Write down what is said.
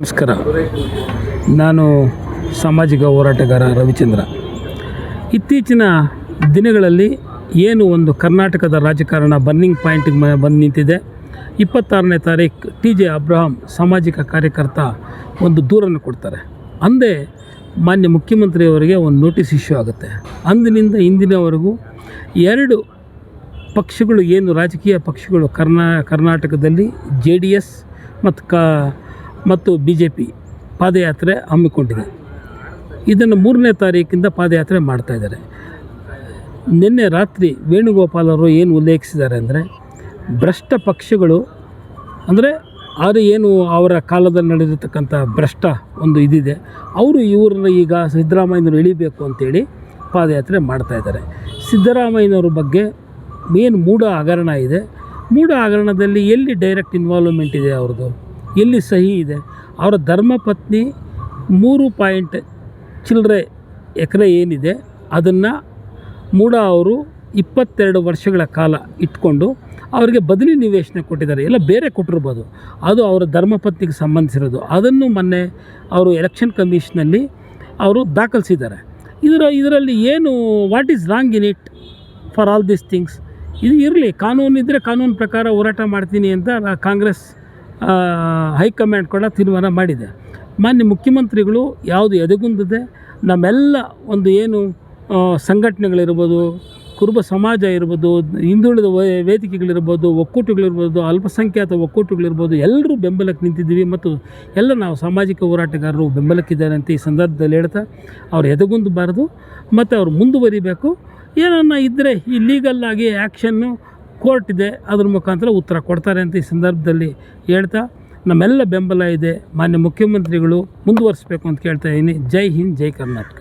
ನಮಸ್ಕಾರ. ನಾನು ಸಾಮಾಜಿಕ ಹೋರಾಟಗಾರ ರವಿಚಂದ್ರ. ಇತ್ತೀಚಿನ ದಿನಗಳಲ್ಲಿ ಏನು ಒಂದು ಕರ್ನಾಟಕದ ರಾಜಕಾರಣ ಬರ್ನಿಂಗ್ ಪಾಯಿಂಟಿಗೆ ಬಂದು ನಿಂತಿದೆ. ಇಪ್ಪತ್ತಾರನೇ ತಾರೀಕು ಟಿ ಜೆ ಅಬ್ರಹಾಂ ಸಾಮಾಜಿಕ ಕಾರ್ಯಕರ್ತ ಒಂದು ದೂರನ್ನು ಕೊಡ್ತಾರೆ. ಅಂದೇ ಮಾನ್ಯ ಮುಖ್ಯಮಂತ್ರಿಯವರಿಗೆ ಒಂದು ನೋಟಿಸ್ ಇಶ್ಯೂ ಆಗುತ್ತೆ. ಅಂದಿನಿಂದ ಇಂದಿನವರೆಗೂ ಎರಡು ಪಕ್ಷಗಳು ಏನು ರಾಜಕೀಯ ಪಕ್ಷಗಳು ಕರ್ನಾ, ಕರ್ನಾಟಕದಲ್ಲಿ ಜೆ ಡಿ ಎಸ್ ಮತ್ತು ಕ ಮತ್ತು ಬಿ ಜೆ ಪಿ ಪಾದಯಾತ್ರೆ ಹಮ್ಮಿಕೊಂಡಿದೆ. ಇದನ್ನು ಮೂರನೇ ತಾರೀಕಿಂದ ಪಾದಯಾತ್ರೆ ಮಾಡ್ತಾಯಿದ್ದಾರೆ ನಿನ್ನೆ ರಾತ್ರಿ ವೇಣುಗೋಪಾಲರು ಏನು ಉಲ್ಲೇಖಿಸಿದ್ದಾರೆ ಅಂದರೆ, ಭ್ರಷ್ಟ ಪಕ್ಷಗಳು, ಅಂದರೆ ಅದು ಏನು ಅವರ ಕಾಲದಲ್ಲಿ ನಡೆದಿರ್ತಕ್ಕಂಥ ಭ್ರಷ್ಟ ಒಂದು ಇದಿದೆ, ಅವರು ಇವ್ರನ್ನ ಈಗ ಸಿದ್ದರಾಮಯ್ಯನವರು ಇಳಿಬೇಕು ಅಂತೇಳಿ ಪಾದಯಾತ್ರೆ ಮಾಡ್ತಾಯಿದ್ದಾರೆ ಸಿದ್ದರಾಮಯ್ಯನವ್ರ ಬಗ್ಗೆ ಏನು ಮೂಢ ಹಗರಣ ಇದೆ. ಮೂಢ ಹಗರಣದಲ್ಲಿ ಎಲ್ಲಿ ಡೈರೆಕ್ಟ್ ಇನ್ವಾಲ್ವ್ಮೆಂಟ್ ಇದೆ ಅವ್ರದ್ದು? ಎಲ್ಲಿ ಸಹಿ ಇದೆ? ಅವರ ಧರ್ಮಪತ್ನಿ ಮೂರು ಪಾಯಿಂಟ್ ಚಿಲ್ಲರೆ ಎಕರೆ ಏನಿದೆ, ಅದನ್ನು ಮೂಡ ಅವರು ಇಪ್ಪತ್ತೆರಡು ವರ್ಷಗಳ ಕಾಲ ಇಟ್ಕೊಂಡು ಅವರಿಗೆ ಬದಲಿ ನಿವೇಶನ ಕೊಟ್ಟಿದ್ದಾರೆ. ಎಲ್ಲ ಬೇರೆ ಕೊಟ್ಟಿರ್ಬೋದು. ಅದು ಅವರ ಧರ್ಮಪತ್ನಿಗೆ ಸಂಬಂಧಿಸಿರೋದು. ಅದನ್ನು ಮೊನ್ನೆ ಅವರು ಎಲೆಕ್ಷನ್ ಕಮಿಷನಲ್ಲಿ ಅವರು ದಾಖಲಿಸಿದ್ದಾರೆ. ಇದರ, ಇದರಲ್ಲಿ ಏನು what is wrong in it for all these things ಇದು ಇರಲಿ, ಕಾನೂನು ಇದ್ದರೆ ಕಾನೂನು ಪ್ರಕಾರ ಹೋರಾಟ ಮಾಡ್ತೀನಿ ಅಂತ ಕಾಂಗ್ರೆಸ್ ಹೈಕಮಾಂಡ್ ಕೂಡ ತೀರ್ಮಾನ ಮಾಡಿದೆ. ಮಾನ್ಯ ಮುಖ್ಯಮಂತ್ರಿಗಳು ಯಾವುದು ಎದೆಗುಂದದೆ ನಮ್ಮೆಲ್ಲ ಒಂದು ಏನು ಸಂಘಟನೆಗಳಿರ್ಬೋದು, ಕುರುಬ ಸಮಾಜ ಇರ್ಬೋದು, ಹಿಂದುಳಿದ ವೇದಿಕೆಗಳಿರ್ಬೋದು, ಒಕ್ಕೂಟಗಳಿರ್ಬೋದು, ಅಲ್ಪಸಂಖ್ಯಾತ ಒಕ್ಕೂಟಗಳಿರ್ಬೋದು ಎಲ್ಲರೂ ಬೆಂಬಲಕ್ಕೆ ನಿಂತಿದ್ದೀವಿ ಮತ್ತು ಎಲ್ಲ ನಾವು ಸಾಮಾಜಿಕ ಹೋರಾಟಗಾರರು ಬೆಂಬಲಕ್ಕಿದ್ದಾರೆ ಅಂತ ಈ ಸಂದರ್ಭದಲ್ಲಿ ಹೇಳ್ತಾ ಅವ್ರು ಎದೆಗುಂದಬಾರ್ದು ಮತ್ತು ಅವ್ರು ಮುಂದುವರಿಬೇಕು. ಏನನ್ನ ಇದ್ದರೆ ಈ ಲೀಗಲ್ಲಾಗಿ ಆ್ಯಕ್ಷನ್ನು ಕೋರ್ಟ್ ಇದೆ, ಅದ್ರ ಮುಖಾಂತರ ಉತ್ತರ ಕೊಡ್ತಾರೆ ಅಂತ ಈ ಸಂದರ್ಭದಲ್ಲಿ ಹೇಳ್ತಾ, ನಮ್ಮೆಲ್ಲ ಬೆಂಬಲ ಇದೆ, ಮಾನ್ಯ ಮುಖ್ಯಮಂತ್ರಿಗಳು ಮುಂದುವರಿಸಬೇಕು ಅಂತ ಕೇಳ್ತಾ ಇದ್ದೀನಿ ಜೈ ಹಿಂದ್, ಜೈ ಕರ್ನಾಟಕ.